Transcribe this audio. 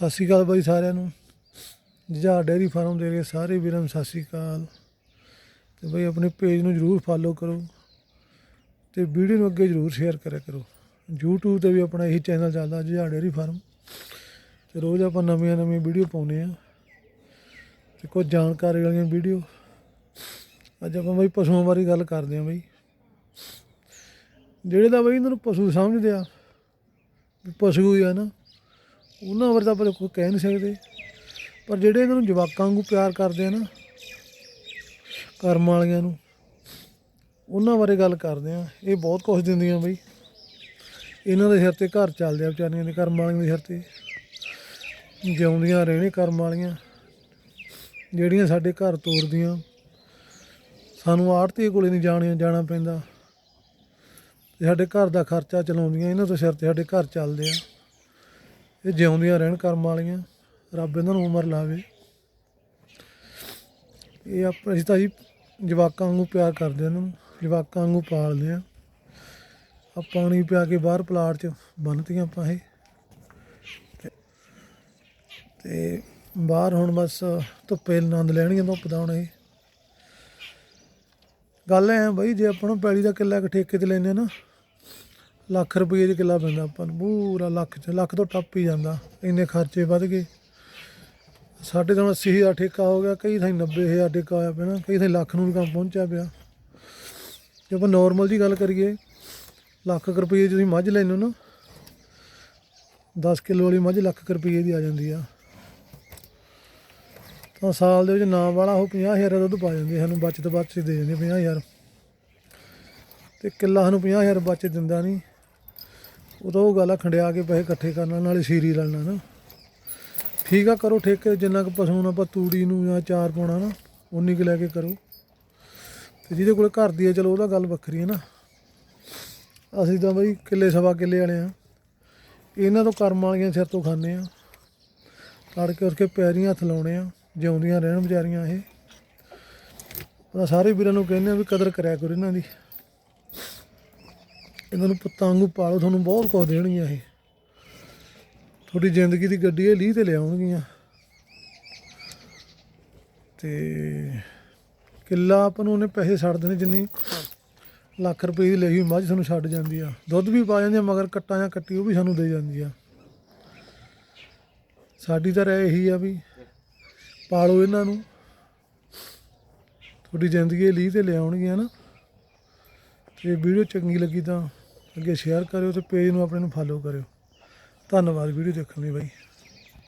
ਸਤਿ ਸ਼੍ਰੀ ਅਕਾਲ ਬਾਈ ਸਾਰਿਆਂ ਨੂੰ। ਜੁਝਾਰ ਡੇਅਰੀ ਫਾਰਮ ਦੇ ਰਹੇ ਸਾਰੇ ਵੀਰਾਂ ਨੂੰ ਸਤਿ ਸ਼੍ਰੀ ਅਕਾਲ। ਤੇ ਬਾਈ ਆਪਣੇ ਪੇਜ ਨੂੰ ਜਰੂਰ ਫਾਲੋ ਕਰੋ ਤੇ ਵੀਡੀਓ ਨੂੰ ਅੱਗੇ ਜਰੂਰ ਸ਼ੇਅਰ ਕਰਿਆ ਕਰੋ। YouTube ਤੇ ਵੀ ਆਪਣਾ ਇਹੀ ਚੈਨਲ ਚੱਲਦਾ ਜੁਝਾਰ ਡੇਅਰੀ ਫਾਰਮ। ਤੇ ਰੋਜ਼ ਆਪਾਂ ਨਵੀਆਂ ਨਵੀਆਂ ਵੀਡੀਓ ਪਾਉਂਦੇ ਆ ਤੇ ਕੁਝ ਜਾਣਕਾਰੀ ਵਾਲੀਆਂ ਵੀਡੀਓ। ਅੱਜ ਆਪਾਂ ਬਾਈ ਪਸ਼ੂਆਂ ਬਾਰੇ ਗੱਲ ਕਰਦੇ ਆ ਬਾਈ। ਜਿਹੜੇ ਤਾਂ ਬਾਈ ਇਹਨਾਂ ਨੂੰ ਪਸ਼ੂ ਸਮਝਦੇ ਆ, ਵੀ ਪਸ਼ੂ ਹੀ ਆ ਨਾ। ਉਹਨਾਂ ਬਾਰੇ ਤਾਂ ਆਪਾਂ ਕੋਈ ਕਹਿ ਨਹੀਂ ਸਕਦੇ। ਪਰ ਜਿਹੜੇ ਇਹਨਾਂ ਨੂੰ ਜਵਾਕਾਂ ਵਾਂਗੂ ਪਿਆਰ ਕਰਦੇ ਆ ਨਾ, ਕਰਮ ਵਾਲਿਆਂ ਨੂੰ, ਉਹਨਾਂ ਬਾਰੇ ਗੱਲ ਕਰਦੇ ਆ। ਇਹ ਬਹੁਤ ਕੁਝ ਦਿੰਦੀਆਂ ਬਈ। ਇਹਨਾਂ ਦੇ ਸਿਰ ਤੇ ਘਰ ਚੱਲਦੇ ਆ ਵਿਚਾਰੀਆਂ ਦੇ, ਕਰਮ ਵਾਲੀਆਂ ਦੇ ਸਿਰ ਤੇ। ਜਿਉਂਦੀਆਂ ਰਹਿਣੇ ਕਰਮ ਵਾਲੀਆਂ। ਜਿਹੜੀਆਂ ਸਾਡੇ ਘਰ ਤੋਰਦੀਆਂ। ਸਾਨੂੰ ਆੜਤੀ ਕੋਲੇ ਨਹੀਂ ਜਾਣਿਆ, ਜਾਣਾ ਪੈਂਦਾ। ਸਾਡੇ ਘਰ ਦਾ ਖਰਚਾ ਚਲਾਉਂਦੀਆਂ, ਇਹਨਾਂ ਤੋਂ ਸਿਰ ਤੇ ਸਾਡੇ ਘਰ ਚੱਲਦੇ ਆ। ਇਹ ਜਿਉਂਦੀਆਂ ਰਹਿਣ ਕਰਮ ਵਾਲੀਆਂ, ਰੱਬ ਇਹਨਾਂ ਨੂੰ ਉਮਰ ਲਾਵੇ। ਇਹ ਆਪਾਂ, ਅਸੀਂ ਤਾਂ ਜੀ ਜਵਾਕਾਂ ਵਾਂਗੂ ਪਿਆਰ ਕਰਦੇ ਹਾਂ ਇਹਨਾਂ ਨੂੰ, ਜਵਾਕਾਂ ਵਾਂਗੂ ਪਾਲਦੇ ਆ। ਆ ਪਾਣੀ ਪਿਆ ਕੇ ਬਾਹਰ ਪਲਾਟ 'ਚ ਬੰਨਤੀਆਂ ਆਪਾਂ ਇਹ। ਤੇ- ਬਾਹਰ ਹੁਣ ਬਸ ਧੁੱਪੇ ਆਨੰਦ ਲੈਣਗੇ ਧੁੱਪ ਦਾ ਹੁਣ ਇਹ। ਗੱਲ ਐ ਬਈ, ਜੇ ਆਪਾਂ ਨੂੰ ਪੈਲੀ ਦਾ ਕਿੱਲਾ ਇੱਕ ਠੇਕੇ ਤੇ ਲੈਨੇ ਨਾ ਲੱਖ ਰੁਪਏ ਦੇ ਕਿੱਲਾ ਪੈਂਦਾ ਆਪਾਂ ਨੂੰ, ਪੂਰਾ ਲੱਖ ਚ, ਲੱਖ ਤੋਂ ਟੱਪ ਹੀ ਜਾਂਦਾ, ਇੰਨੇ ਖਰਚੇ ਵੱਧ ਗਏ। ਸਾਡੇ ਤਾਂ ਹੁਣ 80000 ਠੇਕਾ ਹੋ ਗਿਆ, ਕਈ ਥਾਂ 90000 ਠੇਕਾ ਹੋਇਆ ਪਿਆ ਕਈ ਥਾਂ ਲੱਖ ਨੂੰ ਵੀ ਕੰਮ ਪਹੁੰਚਿਆ ਪਿਆ। ਜੇ ਆਪਾਂ ਨਾਰਮਲ ਦੀ ਗੱਲ ਕਰੀਏ, ਲੱਖ ਕੁ ਰੁਪਏ ਤੁਸੀਂ ਮੱਝ ਲੈਨੋ ਨਾ 10 ਕਿਲੋ ਵਾਲੀ ਮੱਝ ਲੱਖ ਕੁ ਰੁਪਏ ਦੀ ਆ ਜਾਂਦੀ ਆ। ਤਾਂ ਸਾਲ ਦੇ ਵਿੱਚ ਨਾ ਵਾਲਾ ਉਹ 50000 ਦਾ ਦੁੱਧ ਪਾ ਜਾਂਦੀ, ਸਾਨੂੰ ਬਚਤ ਬਚਤ ਦੇ ਜਾਂਦੇ 50000 ਤੇ ਕਿੱਲਾ ਸਾਨੂੰ 50000 ਬਚਤ ਦਿੰਦਾ ਨਹੀਂ ਉਹ ਤਾਂ ਉਹ ਗੱਲ ਆ, ਖੰਡਿਆ ਕੇ ਪੈਸੇ ਇਕੱਠੇ ਕਰਨ, ਨਾਲੇ ਸੀਰੀ ਲੈਣਾ ਨਾ। ਠੀਕ ਆ, ਕਰੋ ਠੇਕੇ, ਜਿੰਨਾ ਕੁ ਪਸ਼ੂ ਆਪਾਂ ਤੂੜੀ ਨੂੰ ਜਾਂ ਚਾਰ ਪਾਉਣਾ ਨਾ ਉਨੀ ਕੁ ਲੈ ਕੇ ਕਰੋ। ਤੇ ਜਿਹਦੇ ਕੋਲ ਘਰ ਦੀ ਹੈ ਚਲੋ ਉਹਦਾ ਗੱਲ ਵੱਖਰੀ ਹੈ ਨਾ। ਅਸੀਂ ਤਾਂ ਬਈ ਕਿੱਲੇ ਸਵਾ ਕਿੱਲੇ ਵਾਲੇ ਆ। ਇਹਨਾਂ ਤੋਂ ਕਰਮ ਵਾਲੀਆਂ ਸਿਰ ਤੋਂ ਖਾਂਦੇ ਆ। ਤੜ ਕੇ ਉਸਕੇ ਪੈਰੀਂ ਹੱਥ ਲਾਉਣੇ ਆ, ਜਿਉਂਦੀਆਂ ਰਹਿਣ ਵਿਚਾਰੀਆਂ ਇਹ। ਤਾਂ ਸਾਰੇ ਵੀਰਾਂ ਨੂੰ ਕਹਿੰਦੇ ਆ ਵੀ ਕਦਰ ਕਰਿਆ ਕਰੋ ਇਹਨਾਂ ਦੀ। ਇਹਨਾਂ ਨੂੰ ਪੁੱਤਾਂ ਵਾਂਗੂ ਪਾਲੋ, ਤੁਹਾਨੂੰ ਬਹੁਤ ਕੁਝ ਦੇਣਗੀਆਂ ਇਹ। ਤੁਹਾਡੀ ਜ਼ਿੰਦਗੀ ਦੀ ਗੱਡੀ ਇਹ ਲੀਹ ਤੇ ਲਿਆਉਣਗੀਆਂ। ਤੇ ਕਿੱਲਾ ਆਪਾਂ ਨੂੰ ਉਹਨੇ ਪੈਸੇ ਛੱਡ ਦੇਣੇ, ਜਿੰਨੀ ਲੱਖ ਰੁਪਏ ਦੀ ਲਈ ਹੋਈ, ਮੱਝ ਸਾਨੂੰ ਛੱਡ ਜਾਂਦੀ ਆ। ਦੁੱਧ ਵੀ ਪਾ ਜਾਂਦੀ ਆ ਮਗਰ ਕੱਟਾਂ ਜਾਂ ਕੱਟੀ ਉਹ ਵੀ ਸਾਨੂੰ ਦੇ ਜਾਂਦੀ ਆ ਸਾਡੀ ਤਾਂ ਰਹਿ ਇਹੀ ਆ ਵੀ ਪਾਲੋ ਇਹਨਾਂ ਨੂੰ। ਤੁਹਾਡੀ ਜ਼ਿੰਦਗੀ ਇਹ ਲੀਹ ਤੇ ਲਿਆਉਣਗੀਆਂ ਨਾ। ਤੇ ਵੀਡੀਓ ਚੰਗੀ ਲੱਗੀ ਤਾਂ ਅੱਗੇ ਸ਼ੇਅਰ ਕਰਿਓ ਤੇ ਪੇਜ ਨੂੰ ਆਪਣੇ ਨੂੰ ਫਾਲੋ ਕਰਿਓ। ਧੰਨਵਾਦ ਵੀਡੀਓ ਦੇਖਣ ਲਈ ਬਾਈ।